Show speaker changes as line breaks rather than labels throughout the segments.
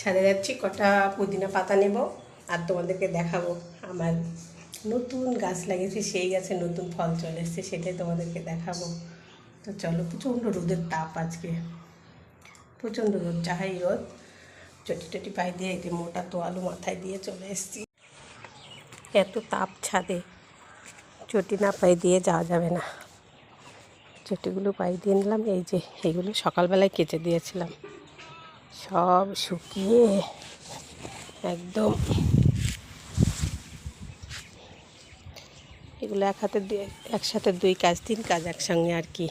ছাদে যাচ্ছি, কটা পুদিনা পাতা নেব আর তোমাদেরকে দেখাবো। আমার নতুন গাছ লাগিয়েছি, সেই গাছে নতুন ফল চলে এসছে, সেটাই তোমাদেরকে দেখাবো। তো চলো, প্রচণ্ড রোদের তাপ আজকে। প্রচণ্ড রোদ চাহাই রোদ। চটি টটি পায়ে দিয়ে এই যে মোটা তোয়ালু মাথায় দিয়ে চলে এসেছি। এত তাপ ছাদে, চটি না পায়ে দিয়ে যাওয়া যাবে না। চটিগুলো পায়ে দিয়ে নিলাম, এই যে, এইগুলো সকালবেলায় কেচে দিয়েছিলাম। সব শুকিয়ে একদম এগুলো এক হাতে একসাথে দুই কাজ, তিন কাজ একসঙ্গে আর কি।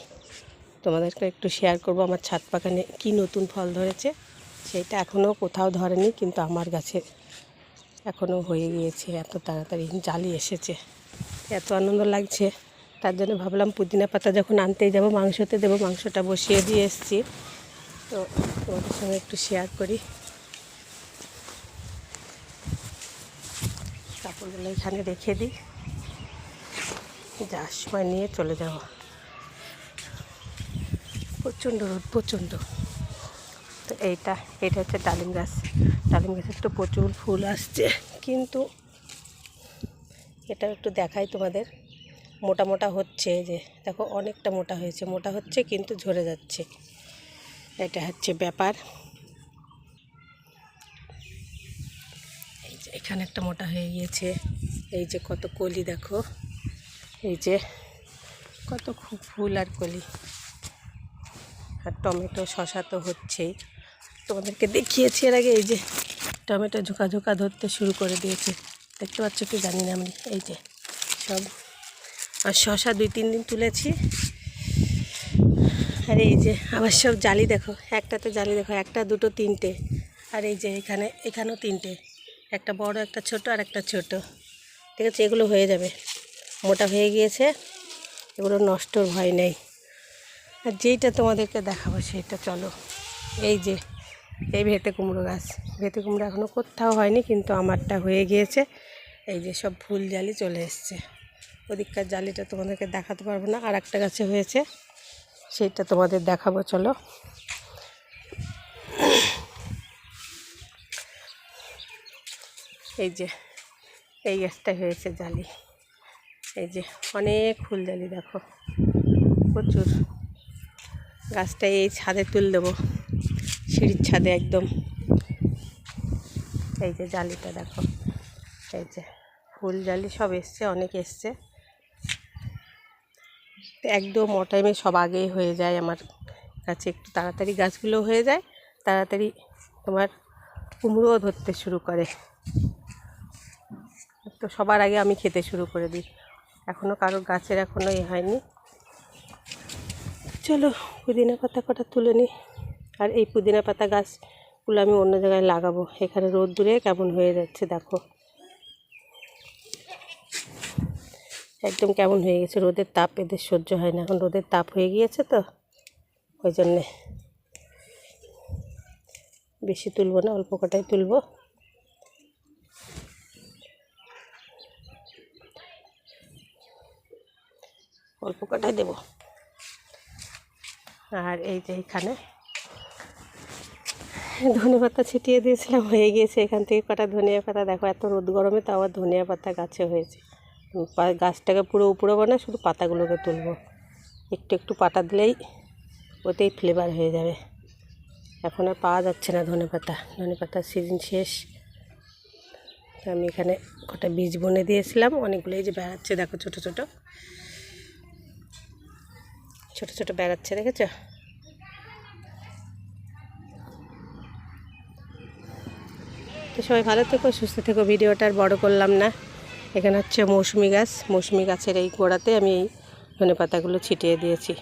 তোমাদেরকে একটু শেয়ার করব আমার ছাদ বাগানে কী নতুন ফল ধরেছে। সেটা এখনও কোথাও ধরেনি, কিন্তু আমার গাছে এখনও হয়ে গিয়েছে, এত তাড়াতাড়ি জালি এসেছে। এত আনন্দ লাগছে। তার জন্য ভাবলাম পুদিনা পাতা যখন আনতেই যাব মাংসতে দেবো, মাংসটা বসিয়ে দিয়ে এসেছি। তো তোমাদের সঙ্গে একটু শেয়ার করি। কাপড়গুলো এখানে রেখে দিই। যাওয়ার সময় নিয়ে চলে যাব। প্রচণ্ড রোদ, প্রচণ্ড। তো এইটা এটা হচ্ছে ডালিম গাছ। ডালিম গাছের তো প্রচুর ফুল আসছে। কিন্তু এটা একটু দেখাই তোমাদের। মোটা মোটা হচ্ছে যে। দেখো, অনেকটা মোটা হয়েছে। মোটা হচ্ছে, কিন্তু ঝরে যাচ্ছে। এটা হচ্ছে ব্যাপার। এই যে এখানে একটা মোটা হয়ে গিয়েছে। এই যে কত কলি দেখো। এই যে কত খুব ফুল আর কলি। আর টমেটো, শশা তো হচ্ছেই। তোমাদেরকে দেখিয়েছি এর আগে, এই যে টমেটো ঝোঁকা ঝোঁকা ধরতে শুরু করে দিয়েছে। দেখতে পাচ্ছ কি জানি না আমি। এই যে সব, আর শশা দুই, তিন দিন তুলেছি। আর এই যে আবার সব জালি দেখো, একটাতে জালি দেখো, একটা, দুটো, তিনটে। আর এই যে এখানে, এখানেও তিনটে। একটা বড়, একটা ছোট আর একটা ছোট। ঠিক আছে, এগুলো হয়ে যাবে। মোটা হয়ে গিয়েছে, এগুলো নষ্টর ভয় নেই। আর যেইটা তোমাদেরকে দেখাবো সেইটা চলো। এই যে, এই ভেতে কুমড়ো গাছ। ভেতে কুমড়ো এখনও কোথাও হয়নি, কিন্তু আমারটা হয়ে গিয়েছে। এই যে সব ফুল জালি চলে এসছে। ওদিককার জালিটা তোমাদেরকে দেখাতে পারব না আর একটা গাছে হয়েছে। সেইটা তোমাদের দেখাবো, চলো। এই যে, এই গাছটা হয়েছে জালি। এই যে, অনেক ফুল জালি, দেখো। প্রচুর। গাছটা এই ছাদে তুল দেবো, সিঁড়ির ছাদে একদম। এই যে জালিটা, দেখো। এই যে, ফুল জালি সব এসছে, অনেক এসছে। একদম টাইমে সব আগেই হয়ে যায় আমার কাছে। একটু তাড়াতাড়ি গাছগুলো হয়ে যায়, তাড়াতাড়ি তোমার কুমড়োও ধরতে শুরু করে। তো সবার আগে আমি খেতে শুরু করে দিই। এখনও কারোর গাছের এখনও এ হয়নি। চলো পুদিনা পাতা কটা তুলে নিই। আর এই পুদিনা পাতা গাছগুলো আমি অন্য জায়গায় লাগাবো। এখানে রোদ দূরে কেমন হয়ে যাচ্ছে দেখো। একদম কেমন হয়ে গেছে, রোদের তাপ এদের সহ্য হয় না। এখন রোদের তাপ হয়ে গিয়েছে তো, ওই জন্যে বেশি তুলবো না, অল্প কটাই তুলবো। অল্প কটাই দেবো। আর এই যে এখানে ধনে পাতা ছিটিয়ে দিয়েছিলাম, হয়ে গিয়েছে এখান থেকে কটা ধনিয়া পাতা। দেখো এত রোদ গরমে তো আবার ধনিয়া পাতা গাছে হয়েছে। গাছটাকে পুরো উপরে না শুধু পাতাগুলোকে তুলবো। একটু একটু পাতা দিলেই ওতেই ফ্লেভার হয়ে যাবে। এখন আর পাওয়া যাচ্ছে না ধনে পাতা। ধনে পাতার সিজন শেষ। আমি এখানে কটা বীজ বনে দিয়েছিলাম, অনেকগুলোই যে বেড়াচ্ছে, দেখো ছোট ছোট। ছোট ছোট বেড়াচ্ছে, দেখেছ? তো সবাই ভালো থেকো, সুস্থ থেকো, ভিডিওটা আর বড় করলাম না। এখানে হচ্ছে মৌসুমি গাছ। মৌসুমি গাছের এই গোড়াতে আমি এই ধনে পাতাগুলো ছিটিয়ে দিয়েছি।